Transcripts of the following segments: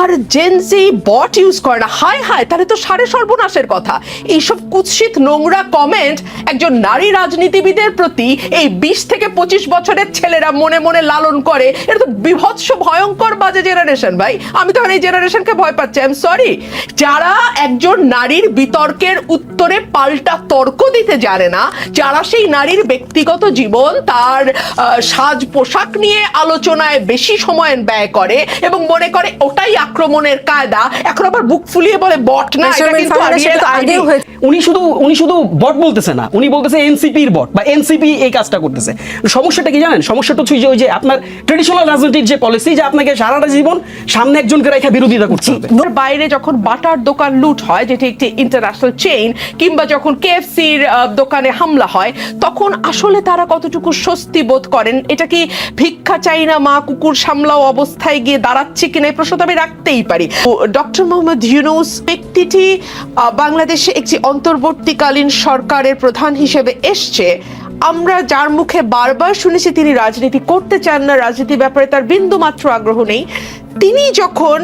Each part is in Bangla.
আর জেনজি বট ইউজ করে না। হায় হায়, তাহলে তো সাড়ে সর্বনাশের কথা। এইসব কুৎসিত নোংরা কমেন্ট একজন নারী রাজনীতিবিদের প্রতি এই বিশ থেকে পঁচিশ বছরের ছেলেরা মনে মনে লালন করে। এটা তো বিভৎস, ভয়ঙ্কর বাজে জেনারেশন ভাই। আমি তখন এই জেনারেশনকে ভয় পাচ্ছি। আই এম সরি যারা একজন নারীর বিতর্কের উত্তরে পাল্টা তর্ক দিতে জানে না, যারা সেই নারীর ব্যক্তিগত জীবন, তার সাজ পোশাক নিয়ে আলোচনায় বেশি সময় ব্যয় করে এবং মনে করে ওটাই আক্রমণের কায়দা এখন আবার বুক ফুলিয়ে বলে বট না এটা কিন্তু। আগেও হয়েছে। উনি শুধু উনি শুধু বট বলতেছে না উনি বলতেছে এনসিপির বট বা এনসিপি এই কাজটা করতেছে। সমস্যাটা কি জানেন? সমস্যাটা হচ্ছে ওই যে আপনার ট্রেডিশনাল রাজনীতির যে পলিসি যে আপনাকে সারাটা জীবন সামনে একজনকে রেখে বিরোধিতা করতে হবে। ওর বাইরে যখন বাটার দোকান লুট হয় যেটি একটি ইন্টারন্যাশনাল চেইন কিংবা যখন কেএফসির দোকানে হামলা হয় তখন আসলে তারা কতটুকু স্বস্তি বোধ করেন? এটা কি ভিক্ষা চাই না মা কুকুর সামলাও অবস্থায় গিয়ে দাঁড়াচ্ছে কিনা? এই প্রশ্ন তো আমি রাখতেই পারি। ডক্টর মোহাম্মদ ইউনুস ব্যক্তিটি বাংলাদেশে একটি অন্তর্বর্তীকালীন সরকারের প্রধান হিসেবে এসছে। আমরা যার মুখে বারবার শুনেছি তিনি রাজনীতি করতে চান না, রাজনীতির ব্যাপারে তার বিন্দু মাত্র আগ্রহ নেই। তিনি যখন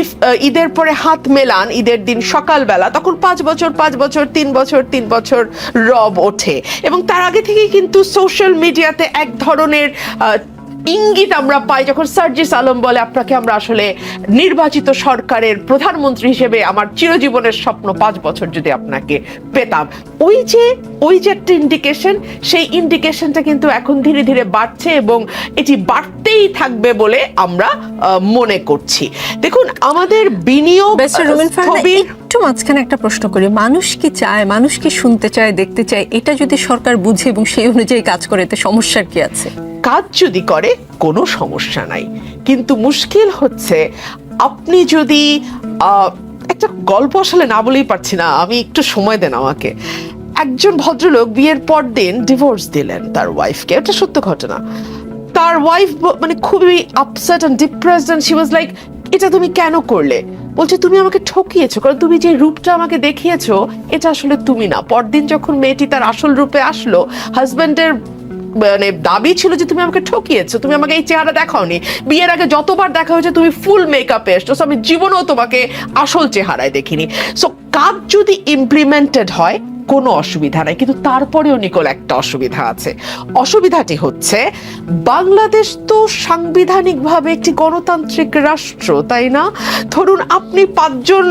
ইফ ঈদের পরে হাত মেলান, ঈদের দিন সকালবেলা, তখন পাঁচ বছর পাঁচ বছর, তিন বছর তিন বছর রব ওঠে। এবং তার আগে থেকেই কিন্তু সোশ্যাল মিডিয়াতে এক ধরনের ইঙ্গিত আমরা পাই যখন সার্জিস আলম বলে আপনাকে আমরা আসলে নির্বাচিত সরকারের প্রধানমন্ত্রী হিসেবে আমার চিরজীবনের স্বপ্ন পাঁচ বছর যদি আপনাকে পেতাম। ওই যে ওই যে একটা ইন্ডিকেশন সেই ইন্ডিকেশনটা কিন্তু এখন ধীরে ধীরে বাড়ছে এবং এটি বাড়তেই থাকবে বলে আমরা মনে করছি। দেখুন আমাদের বিনিয়োগ একটু মাঝখানে একটা প্রশ্ন করি। মানুষ কি চায়, মানুষ কি শুনতে চায়, দেখতে চায়, এটা যদি সরকার বুঝে এবং সেই অনুযায়ী কাজ করে, এতে সমস্যার কি আছে? কাজ যদি করে, কোনো সমস্যা নাই। কিন্তু মুশকিল হচ্ছে, আপনি যদি একটা গল্প আসলে না বলেই পারছি না, আমি একটু সময় দেন আমাকে। একজন ভদ্রলোক বিয়ের পর দিন ডিভোর্স দিলেন তার ওয়াইফকে এটা সত্য ঘটনা। তার ওয়াইফ মানে খুবই upset and depressed and she was like এটা তুমি কেন করলে? বলছে, তুমি আমাকে ঠকিয়েছো, কারণ তুমি যে রূপটা আমাকে দেখিয়েছো, এটা আসলে তুমি না। পরদিন যখন মেয়েটি তার আসল রূপে আসলো, হাজব্যান্ডের মানে দাবি ছিল যে তুমি আমাকে ঠকিয়েছো, তুমি আমাকে এই চেহারা দেখাওনি। বিয়ের আগে যতবার দেখা হয়েছে, তুমি ফুল মেকআপে এসছো আমি জীবনেও তোমাকে আসল চেহারায় দেখিনি। সো কাজ যদি ইমপ্লিমেন্টেড হয় কোনো অসুবিধা নাই, কিন্তু তারপরেও নিকোল একটা অসুবিধা আছে। অসুবিধাটি হচ্ছে, বাংলাদেশ তো সাংবিধানিকভাবে একটি গণতান্ত্রিক রাষ্ট্র, তাই না? ধরুন আপনি পাঁচজন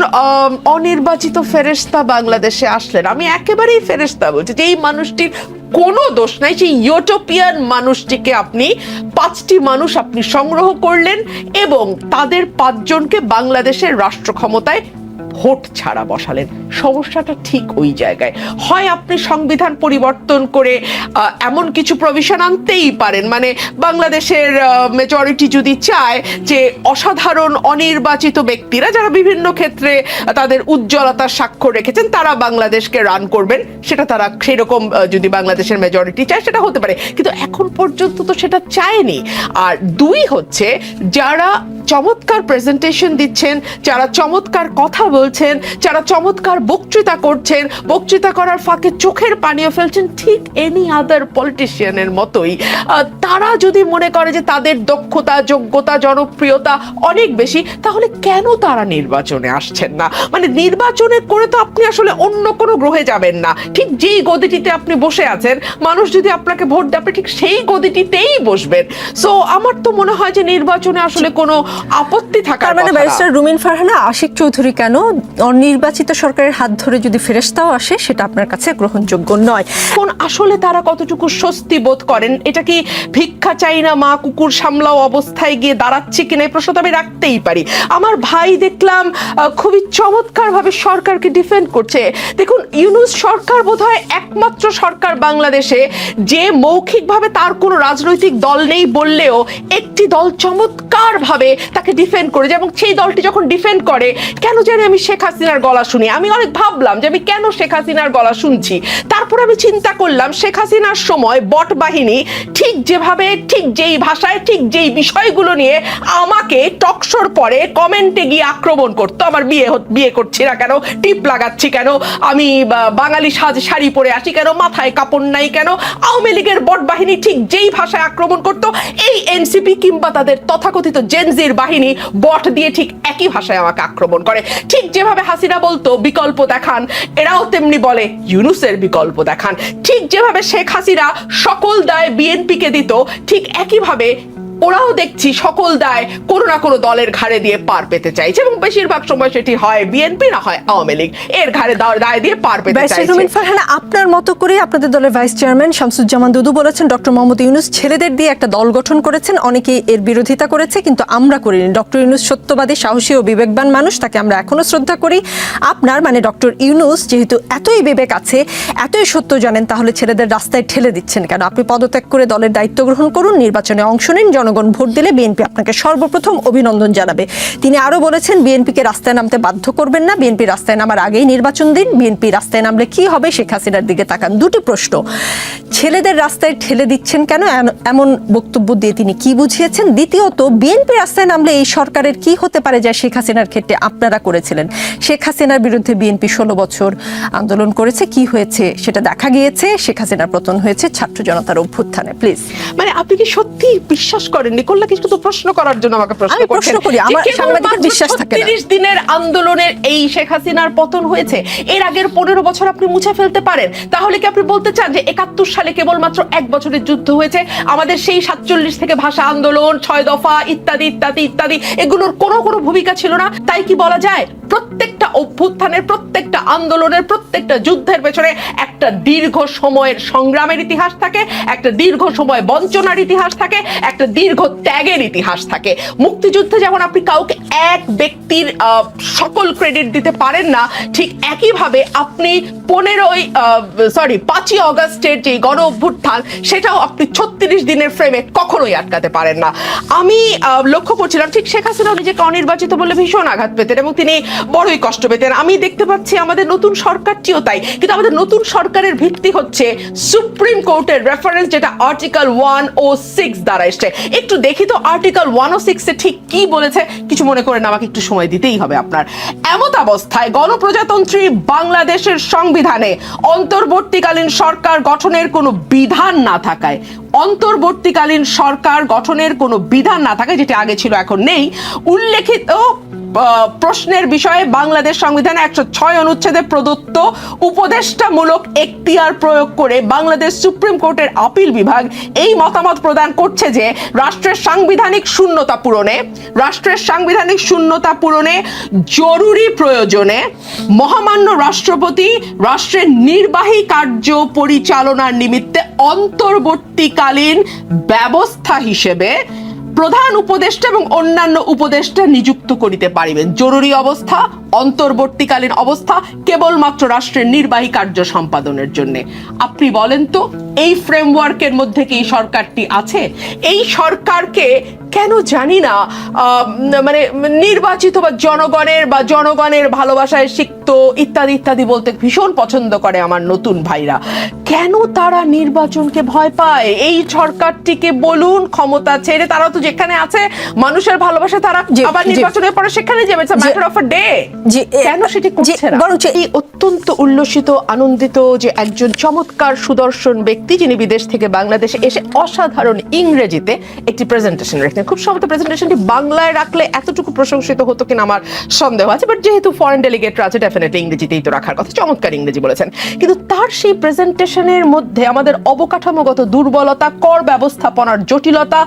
অনির্বাচিত ফেরেশতা বাংলাদেশে আসলেন। আমি একেবারেই ফেরেশতা বলছি যে এই মানুষটির কোনো দোষ নাই, সেই ইউটোপিয়ান মানুষটিকে আপনি, পাঁচটি মানুষ আপনি সংগ্রহ করলেন এবং তাদের পাঁচজনকে বাংলাদেশের রাষ্ট্র ক্ষমতায় ভোট ছাড়া বসালেন। সমস্যাটা ঠিক ওই জায়গায়। হয় আপনি সংবিধান পরিবর্তন করে এমন কিছু প্রভিশন আনতেই পারেন। মানে বাংলাদেশের মেজরিটি যদি চায় যে অসাধারণ, অনির্বাচিত ব্যক্তিরা যারা বিভিন্ন ক্ষেত্রে তাদের উজ্জ্বলতার স্বাক্ষর রেখেছেন, তারা বাংলাদেশকে রান করবেন। সেটা তারা সেরকম যদি বাংলাদেশের মেজরিটি চায়, সেটা হতে পারে। কিন্তু এখন পর্যন্ত তো সেটা চায়নি। আর দুই হচ্ছে, যারা চমৎকার প্রেজেন্টেশন দিচ্ছেন, যারা চমৎকার কথা বলছেন যারা চমৎকার বক্তৃতা করছেন বক্তৃতা করার ফাঁকে চোখের পানিও ফেলছেন ঠিক এনি আদার পলিটিশিয়ানের মতোই। তারা যদি মনে করে যে তাদের দক্ষতা যোগ্যতা জনপ্রিয়তা অনেক বেশি তাহলে কেন তারা নির্বাচনে আসছেন না? মানে নির্বাচনে করে তো আপনি আসলে অন্য কোনো গ্রহে যাবেন না। ঠিক যেই গদিটিতে আপনি বসে আছেন মানুষ যদি আপনাকে ভোট দেয় আপনি ঠিক সেই গদিটিতেই বসবেন। সো আমার তো মনে হয় যে নির্বাচনে আসলে কোনো আপত্তি থাকার মানে ব্যারিস্টার রুমিন ফারহানা আশিক চৌধুরী কেন অনির্বাচিত সরকারের হাত ধরে যদি ফেরেস্তাও আসে, সেটা আপনার কাছে গ্রহণযোগ্য নয়। এখন আসলে তারা কতটুকু স্বস্তি বোধ করেন? এটা কি ভিক্ষা চাই না মা কুকুর সামলাও অবস্থায় গিয়ে দাঁড়াচ্ছে কিনা? প্রশ্ন তো আমি রাখতেই পারি। আমার ভাই দেখলাম খুবই চমৎকার ভাবে সরকারকে ডিফেন্ড করছে। দেখুন, ইউনুস সরকার বোধহয় একমাত্র সরকার বাংলাদেশে, যে মৌখিকভাবে তার কোনো রাজনৈতিক দল নেই বললেও একটি দল চমৎকার ভাবে তাকে ডিফেন্ড করেছে এবং সেই দলটি যখন ডিফেন্ড করে, কেন জানি আমি শেখ হাসিনার গলা শুনি। আমি অনেক ভাবলাম যে আমি কেন শেখ হাসিনার গলা শুনছি। তারপর আমি চিন্তা করলাম, শেখ হাসিনার সময় বট বাহিনী ঠিক যেভাবে, ঠিক যেই ভাষায়, ঠিক যেই বিষয়গুলো নিয়ে আমাকে টকশোর পরে কমেন্টে গিয়ে আক্রমণ করতো। আমার বিয়ে বিয়ে করছি না কেন? টিপ লাগাচ্ছি কেন? আমি বাঙালি সাজ, শাড়ি পরে আসি কেন? মাথায় কাপড় নাই কেন? আওয়ামী লীগের বট বাহিনী ঠিক যেই ভাষায় আক্রমণ করতো? এই এনসিপি কিংবা তাদের তথাকথিত জেনজির বাহিনী বট দিয়ে ঠিক একই ভাষায় আমাকে আক্রমণ করে। ঠিক যেভাবে হাসিনা বলতো, বিকল্প দেখান, এরাও তেমনি বলে, ইউনুসের বিকল্প দেখান। ঠিক যেভাবে শেখ হাসিনা সকল দায় বিএনপিকে দিত, ঠিক একইভাবে ওরাও দেখছি সকল দায় কোনো না কোনো দলের ঘাড়ে দিয়ে পার পেতে চাইছে এবং বেশিরভাগ সময় সেটি হয় বিএনপি না হয় আওয়ামী লীগ। এর ঘাড়ে দায়- দায় দিয়ে পার পেতে চাইছে। ফারহানা আপনার মতো করে আপনাদের দলের ভাইস চেয়ারম্যান শামসুজ্জামান দুদু বলেছেন ডক্টর মোহাম্মদ ইউনুস ছেলেদের দিয়ে একটা দল গঠন করেছেন অনেকেই এর বিরোধিতা করেছে কিন্তু আমরা করিনি। ডক্টর ইউনুস সত্যবাদী সাহসী ও বিবেকবান মানুষ তাকে আমরা এখনও শ্রদ্ধা করি। আপনার মানে ডক্টর ইউনুস যেহেতু এতই বিবেক আছে এতই সত্য জানেন তাহলে ছেলেদের রাস্তায় ঠেলে দিচ্ছেন কেন? আপনি পদত্যাগ করে দলের দায়িত্ব গ্রহণ করুন নির্বাচনে অংশ নিন জনগণ ভোট দিলে বিএনপি আপনাকে সর্বপ্রথম অভিনন্দন জানাবে। তিনি আরও বলেছেন, বিএনপিকে রাস্তায় নামতে বাধ্য করবেন না। বিএনপি রাস্তায় নামার আগেই নির্বাচন দিন। বিএনপি রাস্তায় নামলে কি হবে শেখ হাসিনার দিকে তাকান। দুটি প্রশ্ন। ছেলেদের রাস্তায় ঠেলে দিচ্ছেন কেন? এমন বক্তব্য দিয়ে তিনি কি বুঝিয়েছেন? দ্বিতীয়ত, বিএনপি রাস্তায় নামলে এই সরকারের কি হতে পারে যা শেখ হাসিনার ক্ষেত্রে আপনারা করেছিলেন? শেখ হাসিনার বিরুদ্ধে বিএনপি ষোলো বছর আন্দোলন করেছে। কি হয়েছে সেটা দেখা গিয়েছে। শেখ হাসিনার পতন হয়েছে। ছাত্র জনতার অভ্যুত্থানে। প্লিজ। মানে আপনি কি সত্যি বিশ্বাস করেন নিকোল্লা কি শুধু প্রশ্ন করার জন্য আমাকে প্রশ্ন প্রশ্ন করি, আমার সাংবাদিকের বিশ্বাস থাকে না। 36 দিনের আন্দোলনের এই শেখ হাসিনার পতন হয়েছে এর আগের পনেরো বছর আপনি মুছে ফেলতে পারেন। তাহলে কি আপনি বলতে চান যে একাত্তর সালে কেবলমাত্র এক বছরের যুদ্ধ হয়েছে? আমাদের সেই সাতচল্লিশ থেকে ভাষা আন্দোলন ছয় দফা ইত্যাদি ইত্যাদি ইত্যাদি এগুলোর কোনো কোনো ভূমিকা ছিল না। তাই কি বলা যায়? প্রত্যেকটা অভ্যুত্থানের প্রত্যেকটা আন্দোলনের প্রত্যেকটা যুদ্ধের পেছনে একটা দীর্ঘ সময়ের সংগ্রামের ইতিহাস থাকে, একটা দীর্ঘ সময় বঞ্চনার ইতিহাস থাকে, একটা দীর্ঘ ত্যাগের ইতিহাস থাকে। মুক্তিযুদ্ধে যেমন আপনি কাউকে এক ব্যক্তির সকল ক্রেডিট দিতে পারেন না, ঠিক একইভাবে আপনি পনেরোই সরি পাঁচই অগস্টের যে গণ অভ্যুত্থান, সেটাও আপনি ছত্রিশ দিনের ফ্রেমে কখনোই আটকাতে পারেন না। আমি লক্ষ্য করছিলাম, ঠিক শেখ হাসিনা নিজেকে অনির্বাচিত বলে ভীষণ আঘাত পেতেন এবং তিনি বড়ই কষ্ট পেতেন আমি দেখতে পাচ্ছি আমাদের নতুন সরকারটিও তাই। কিন্তু আমাদের নতুন সরকারের ভিত্তি হচ্ছে সুপ্রিম কোর্টের রেফারেন্স যেটা আর্টিকেল ওয়ান ও সিক্স দ্বারা এসছে। একটু দেখি তো আর্টিকেল ওয়ান ও সিক্সে ঠিক কি বলেছে। কিছু মনে করেন, আমাকে একটু সময় দিতেই হবে আপনার। এমত অবস্থায় গণপ্রজাতন্ত্রী বাংলাদেশের সংবিধানে অন্তর্বর্তীকালীন সরকার গঠনের কোনো বিধান না থাকায়, অন্তর্বর্তীকালীন সরকার গঠনের কোনো বিধান না থাকায়, যেটা আগে ছিল, এখন নেই, উল্লেখিত প্রশ্নের বিষয়ে বাংলাদেশ সংবিধানে একশো ছয় অনুচ্ছেদে প্রদত্ত উপদেষ্টামূলক এখতিয়ার প্রয়োগ করে বাংলাদেশ সুপ্রিম কোর্টের আপিল বিভাগ এই মতামত প্রদান করছে যে রাষ্ট্রের সাংবিধানিক শূন্যতা পূরণে, রাষ্ট্রের সাংবিধানিক শূন্যতা পূরণে জরুরি প্রয়োজনে মহামান্য রাষ্ট্রপতি রাষ্ট্রের নির্বাহী কার্য পরিচালনার নিমিত্তে অন্তর্বর্তীকালীন ব্যবস্থা হিসেবে প্রধান উপদেষ্টা এবং অন্যান্য উপদেষ্টা নিযুক্ত করিতে পারিবেন। জরুরি অবস্থা, অন্তর্বর্তীকালীন অবস্থা, কেবলমাত্র রাষ্ট্রের নির্বাহী কার্য সম্পাদনের জন্য। আপনি বলেন তো, এই ফ্রেমওয়ার্কের মধ্যে কি সরকারটি আছে? এই সরকারকে কেন জানি না মানে নির্বাচিত বা জনগণের বা জনগণের ভালোবাসায় সিক্ত ইত্যাদি ইত্যাদি বলতে ভীষণ পছন্দ করে আমার নতুন ভাইরা। কেন তারা নির্বাচনকে ভয় পায়? এই সরকারটিকে বলুন ক্ষমতা ছেড়ে তারা তো যেখানে আছে মানুষের ভালোবাসা তারা আবার নির্বাচনের পরে সেখানে যাবে ম্যাটার অফ ডে কেন সেটি করছে না? এই অত্যন্ত উল্লসিত আনন্দিত যে একজন চমৎকার সুদর্শন ব্যক্তি যিনি বিদেশ থেকে বাংলাদেশে এসে অসাধারণ ইংরেজিতে একটি প্রেজেন্টেশন রেখেছেন খুব সম্ভবত প্রেজেন্টেশনটি বাংলায় রাখলে এতটুকু প্রশংসিত হতো কিনা আমার সন্দেহ আছে বাট যেহেতু ফরেন ডেলিগেটরা আছে ডেফিনেটলি ইংরেজিতেই তো রাখার কথা। চমৎকার ইংরেজি বলেছেন। কিন্তু তার সেই প্রেজেন্টেশনের মধ্যে আমাদের অবকাঠামোগত দুর্বলতা, কর ব্যবস্থাপনার জটিলতা,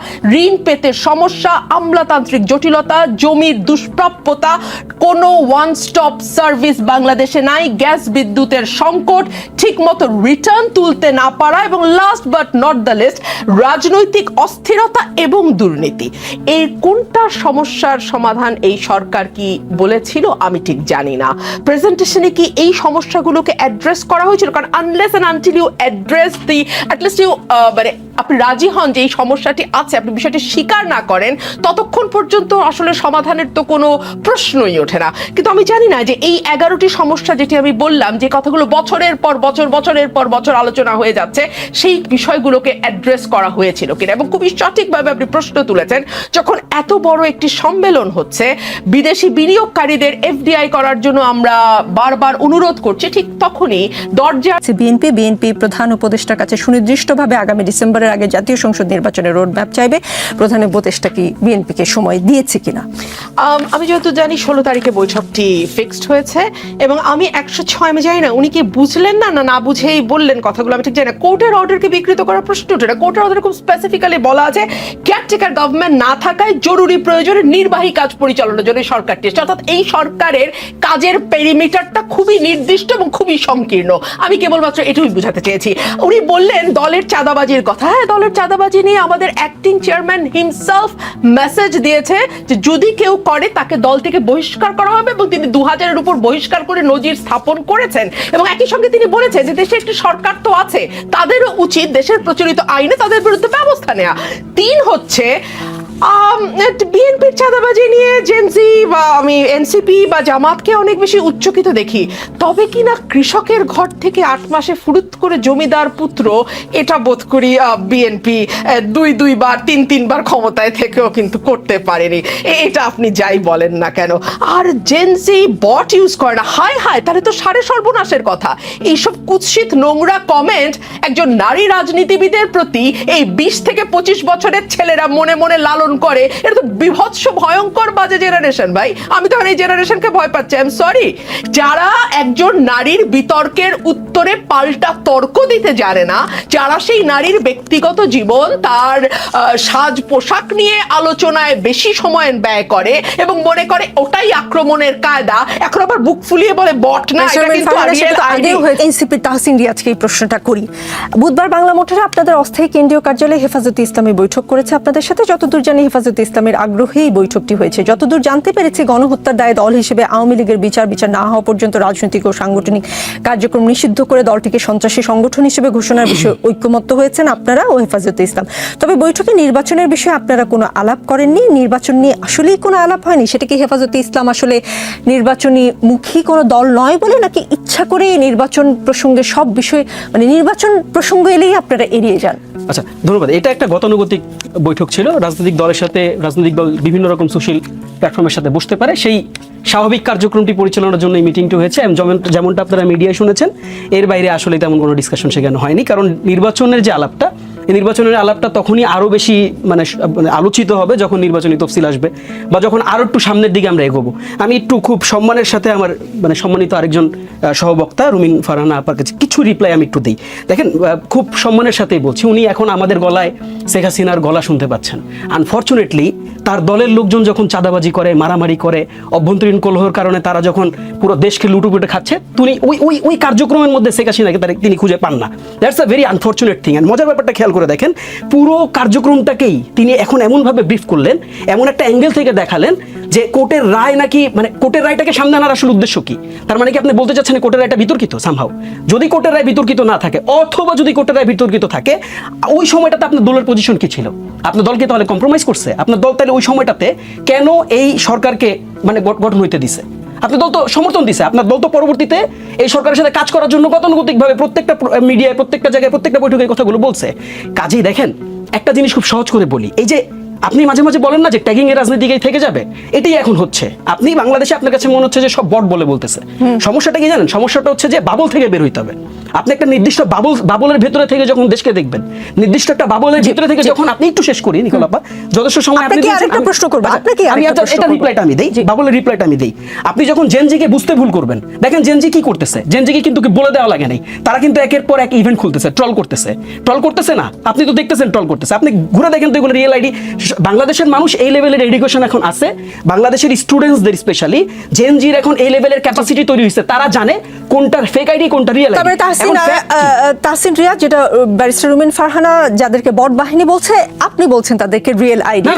ঋণ পেতে সমস্যা, আমলাতান্ত্রিক জটিলতা, জমির দুষ্প্রাপ্যতা, কোনো ওয়ান স্টপ সার্ভিস বাংলাদেশে নাই, গ্যাস বিদ্যুতের সংকট, ঠিকমতো রিটার্ন তুলতে না পারা, এবং last but not the least রাজনৈতিক অস্থিরতা এবং দুর্নীতি। এই কোনটা সমস্যার সমাধান এই সরকার কি বলেছিল আমি ঠিক জানি না। প্রেজেন্টেশনে কি এই সমস্যাগুলোকে অ্যাড্রেস করা হয়েছিল? কারণ unless and until you address the at least you মানে আপনি রাজি হন যে এই সমস্যাটি আছে, আপনি বিষয়টি স্বীকার না করেন, ততক্ষণ পর্যন্ত আসলে সমাধানের তো কোনো প্রশ্নই ওঠে না। কিন্তু আমি জানি না যে এই এগারোটি সমস্যা যেটি আমি বললাম, যে কথাগুলো বছরের পর বছর, বছরের পর বছর আলোচনা হয়ে যাচ্ছে, সেই বিষয়গুলোকে অ্যাড্রেস করা হয়েছিল কিনা। এবং খুবই সঠিকভাবে আপনি প্রশ্ন তুলেছেন, যখন এত বড় একটি সম্মেলন হচ্ছে, বিদেশি বিনিয়োগকারীদের এফডিআই করার জন্য আমরা বারবার অনুরোধ করছি, ঠিক তখনই দরজা বিএনপি বিএনপি প্রধান উপদেষ্টার কাছে সুনির্দিষ্টভাবে আগামী ডিসেম্বরের আগে জাতীয় সংসদ নির্বাচনের রোড ম্যাপ চাইবে। প্রধান উপদেষ্টা কি বিএনপিকে সময় দিয়েছে কিনা? আমি যেহেতু জানি ষোলো তারিখে বৈঠকটি ফিক্সড হয়েছে এবং আমি একশো ছয়, আমি জানি না উনি কি বুঝলেন না না না বুঝেই বললেন কথাগুলো, আমি ঠিক জানি না। কোর্টের অর্ডারকে বিকৃত করার প্রশ্ন ওঠে না। কোর্টের অর্ডার খুব স্পেসিফিক্যালি বলা আছে কেয়ারটেকার গভর্নমেন্ট না থাকায় জরুরি প্রয়োজনে নির্বাহী কাজ পরিচালনার জন্য সরকারটি। অর্থাৎ এই সরকারের কাজের পেরিমিটারটা খুবই নির্দিষ্ট এবং খুবই সংকীর্ণ। আমি কেবলমাত্র এটুকুই বুঝাতে চেয়েছি। উনি বললেন, দলের চাঁদাবাজির কথা হ্যাঁ দলের চাঁদাবাজি নিয়ে আমাদের অ্যাক্টিং চেয়ারম্যান হিমসেলফ মেসেজ দিয়েছে যে যদি কেউ করে, তাকে দল থেকে বহিষ্কার করা হবে এবং তিনি দু হাজারের উপর বহিষ্কার করে নজির স্থাপন করেছেন। এবং একই সঙ্গে তিনি বলেছেন যে দেশে একটি সরকার তো আছে, তাদেরও উচিত দেশের প্রচলিত আইনে তাদের বিরুদ্ধে ব্যবস্থা নেওয়া তিন হচ্ছে বিএনপির চাঁদাবাজি নিয়ে জেনসি বা আমি এনসিপি বা জামাতকে অনেক বেশি উচ্চকিত দেখি। তবে কি না কৃষকের ঘর থেকে আট মাসে ফুরুত করে জমিদার পুত্র এটা বোধ করি বিএনপি দুই দুইবার, তিন তিনবার ক্ষমতায় থেকেও কিন্তু করতে পারেনি। এটা আপনি যাই বলেন না কেন। আর জেনসি বট ইউজ করে না। হায় হায়, তাহলে তো সাড়ে সর্বনাশের কথা। এইসব কুৎসিত নোংরা কমেন্ট একজন নারী রাজনীতিবিদের প্রতি এই বিশ থেকে পঁচিশ বছরের ছেলেরা মনে মনে লালন করে এটা তো বিভৎস ভয়ঙ্কর বাজে জেনারেশন ভাই। আমি তখন এই জেনারেশনকে ভয় পাচ্ছি আই এম সরি যারা একজন নারীর বিতর্কের উত্তরে পাল্টা তর্ক দিতে জানে না যারা সেই নারীর ব্যক্তিগত জীবন তার সাজ পোশাক নিয়ে আলোচনায় বেশি সময় ব্যয় করে এবং মনে করে ওটাই আক্রমণের কায়দা এখন আবার বুক ফুলিয়ে বলে বট না এনসিপি তাহসিন রিয়াজকে এই প্রশ্নটা করি। বুধবার বাংলা মোটরে আপনাদের অস্থায়ী কেন্দ্রীয় কার্যালয়ে হেফাজতে ইসলামী বৈঠক করেছে। আপনাদের সাথে যতদূর জানি হেফাজতে ইসলামের আগ্রহে এই বৈঠকটি হয়েছে। যতদূর জানতে পেরেছি, গণহত্যার দায়ে দল হিসেবে আওয়ামী লীগের বিচার বিচার না হওয়া পর্যন্ত রাজনৈতিক ও সাংগঠনিক কার্যক্রম নিষিদ্ধ করে দলটিকে সন্ত্রাসী সংগঠন হিসেবে ঘোষণার বিষয়ে ঐক্যমত্য হয়েছেন আপনারা ও হেফাজতে ইসলাম। তবে বৈঠকে নির্বাচনের বিষয়ে আপনারা কোনো আলাপ করেননি? নির্বাচন নিয়ে আসলেই কোনো আলাপ হয়নি? সেটা কি হেফাজতে ইসলাম আসলে নির্বাচনী মুখী কোনো দল নয় বলে নাকি ইচ্ছা করে নির্বাচন প্রসঙ্গে সব বিষয়ে মানে নির্বাচন প্রসঙ্গ এলেই আপনারা এড়িয়ে যান? আচ্ছা ধন্যবাদ। এটা একটা গতানুগতিক বৈঠক ছিল। রাজনৈতিক দলের সাথে রাজনৈতিক দল বিভিন্ন রকম সোশ্যাল প্ল্যাটফর্মের সাথে বসতে পারে। সেই স্বাভাবিক কার্যক্রমটি পরিচালনার জন্য এই মিটিংটি হয়েছে। যেমন, যেমনটা আপনারা মিডিয়ায় শুনেছেন, এর বাইরে আসলে তেমন কোনো ডিসকাশন সেখানে হয়নি। কারণ নির্বাচনের যে আলাপটা এই নির্বাচনের আলাপটা তখনই আরও বেশি মানে মানে আলোচিত হবে যখন নির্বাচনী তফসিল আসবে বা যখন আরও একটু সামনের দিকে আমরা এগোবো। আমি একটু খুব সম্মানের সাথে আমার মানে সম্মানিত আরেকজন সহবক্তা রুমিন ফারহানা আপার কাছে কিছু রিপ্লাই আমি একটু দিই। দেখেন খুব সম্মানের সাথেই বলছি, উনি এখন আমাদের গলায় শেখ হাসিনার গলা শুনতে পাচ্ছেন। আনফর্চুনেটলি তার দলের লোকজন যখন চাঁদাবাজি করে, মারামারি করে, অভ্যন্তরীণ কলহর কারণে তারা যখন পুরো দেশকে লুটুপুটে খাচ্ছে তিনি ওই ওই ওই কার্যক্রমের মধ্যে শেখ হাসিনাকে তিনি খুঁজে পান না। That's a very unfortunate thing and মজার ব্যাপারটা খেয়াল করে দেখেন, পুরো কার্যক্রমটাকেই তিনি এখন এমনভাবে ব্রিফ করলেন, এমন একটা অ্যাঙ্গেল থেকে দেখালেন যে কোর্টের রায় নাকি মানে কোর্টের রায়টাকে সামনে আনার আসলে উদ্দেশ্য কি? তার মানে কি আপনি বলতে চাচ্ছেন কোর্টের রায়টা বিতর্কিত সামহাও যদি কোর্টের রায় বিতর্কিত না থাকে, অথবা যদি কোর্টের রায় বিতর্কিত থাকে, ওই সময়টাতে আপনার দলের পজিশন কি ছিল? আপনার দলকে তাহলে কম্প্রোমাইজ করছে? আপনার দল তাহলে ওই সময়টাতে কেন এই সরকারকে মানে গঠ- গঠন হইতে দিছে? আপনার দল তো সমর্থন দিছে, আপনার দল তো পরবর্তীতে এই সরকারের সাথে কাজ করার জন্য গতানুগতিকভাবে প্রত্যেকটা মিডিয়ায় প্রত্যেকটা জায়গায়, প্রত্যেকটা বৈঠকে কথাগুলো বলছে। কাজেই দেখেন, একটা জিনিস খুব সহজ করে বলি, এই যে আপনি মাঝে মাঝে বলেন না যে ট্যাগিং এর রাজনীতিকেই থেকে যাবে? এটাই এখন হচ্ছে। আপনি বাংলাদেশে আপনার কাছে মনে হচ্ছে যে সব বট বলে বলতেছে। সমস্যাটা কি জানেন? সমস্যাটা হচ্ছে যে বাবল থেকে বের হইতে হবে। আপনি একটা নির্দিষ্ট বাবল বাবলের ভেতরে থেকে যখন দেশকে দেখবেন নির্দিষ্ট একটা বাবলের ভিতরে থেকে যখন আপনি একটু শেষ করি নিকোলাপা যথেষ্ট সময় আপনি দিয়েছেন, আরেকটা প্রশ্ন করব, আচ্ছা, আপনাকে আমি এটা রিপ্লাইটা আমি দেই বাবলের রিপ্লাইটা আমি দেই। আপনি যখন জেনজিকে বুঝতে ভুল করবেন দেখেন জেনজি কি করতেছে? জেনজি জেনজিকে কিন্তু কি বলে দেওয়া লাগে নাই। তারা কিন্তু একের পর এক ইভেন্ট খুলতেছে ট্রল করতেছে। ট্রল করতেছে না আপনি তো দেখতেছেন ট্রল করতেছে। আপনি ঘুরে দেখেন তো এগুলো রিয়েল আইডি বাংলাদেশের মানুষ এই লেভেলের এডুকেশন এখন আছে। বাংলাদেশের স্টুডেন্টসদের স্পেশালি জেনজির এখন এই লেভেলের ক্যাপাসিটি তৈরি হয়েছে। তারা জানে কোনটার ফেক আইডি কোনটা রিয়েল তবে তাহসিন তাহসিন রিয়া যেটা ব্যারিস্টার রুমিন ফারহানা যাদেরকে বট বাহিনী বলছে আপনি বলছেন তাদেরকে রিয়েল আইডি